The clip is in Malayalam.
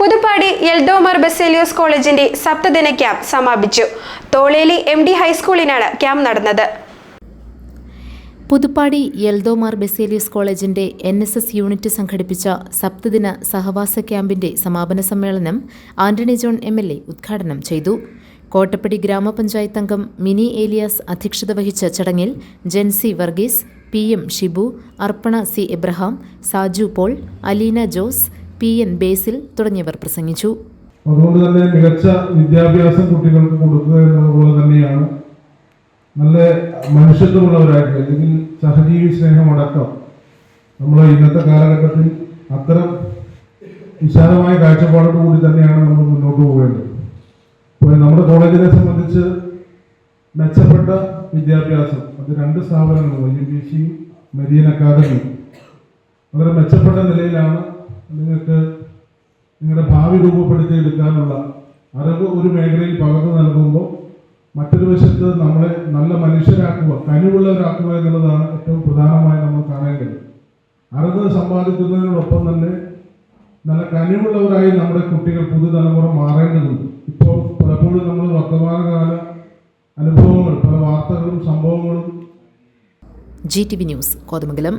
പുതുപ്പാടി എൽദോമർ ബസേലിയോസ് കോളേജിന്റെ സപ്തദിന ക്യാമ്പ് സമാപിച്ചു. തോളേലി എം ഡി ഹൈസ്കൂളിനാണ് ക്യാമ്പ് നടന്നത്. പുതുപ്പാടി എൽദോമാർ ബെസേലിയസ് കോളേജിന്റെ എൻ എസ് എസ് യൂണിറ്റ് സംഘടിപ്പിച്ച സപ്തദിന സഹവാസ ക്യാമ്പിന്റെ സമാപന സമ്മേളനം Antony John M L A ഉദ്ഘാടനം ചെയ്തു. കോട്ടപ്പടി ഗ്രാമപഞ്ചായത്ത് അംഗം മിനി ഏലിയാസ് അധ്യക്ഷത വഹിച്ച ചടങ്ങിൽ Jency Varghese P M Shibu Arpana C Abraham Saju Paul Aleena Jose P N Basil തുടങ്ങിയവർ പ്രസംഗിച്ചു. അതുകൊണ്ട് തന്നെ മികച്ച വിദ്യാഭ്യാസം കുട്ടികൾക്ക് കൊടുക്കുക എന്നതുപോലെ തന്നെയാണ് നല്ല മനുഷ്യത്വമുള്ളവരായിട്ട് അല്ലെങ്കിൽ സഹജീവി സ്നേഹമടക്കം. നമ്മൾ ഇന്നത്തെ കാലഘട്ടത്തിൽ അത്തരം വിശാലമായ കാഴ്ചപ്പാടോട് കൂടി തന്നെയാണ് നമ്മൾ മുന്നോട്ട് പോകേണ്ടത്. ഇപ്പോൾ നമ്മുടെ കോളേജിനെ സംബന്ധിച്ച് മെച്ചപ്പെട്ട വിദ്യാഭ്യാസം അത് രണ്ട് സ്ഥാപനങ്ങളും ഐ എം ബി സിയും മെരിയൻ അക്കാദമിയും വളരെ മെച്ചപ്പെട്ട നിലയിലാണ് നിങ്ങൾക്ക് നിങ്ങളുടെ ഭാവി രൂപപ്പെടുത്തിയെടുക്കാനുള്ള അറിവ് ഒരു മേഖലയിൽ പകർന്നു നൽകുമ്പോൾ മറ്റൊരു വശത്ത് നമ്മളെ നല്ല മനുഷ്യരാക്കുക കഴിവുള്ളവരാക്കുക എന്നുള്ളതാണ് ഏറ്റവും പ്രധാനമായി നമ്മൾ കാണേണ്ടത്. അറിവ് സമ്പാദിക്കുന്നതിനോടൊപ്പം തന്നെ നല്ല കഴിവുള്ളവരായി നമ്മുടെ കുട്ടികൾ പുതുതലമുറ മാറേണ്ടതുണ്ട്. ഇപ്പോൾ പലപ്പോഴും നമ്മൾ വർത്തമാനകാല അനുഭവങ്ങൾ പല വാർത്തകളും സംഭവങ്ങളും G T V news Kothamangalam.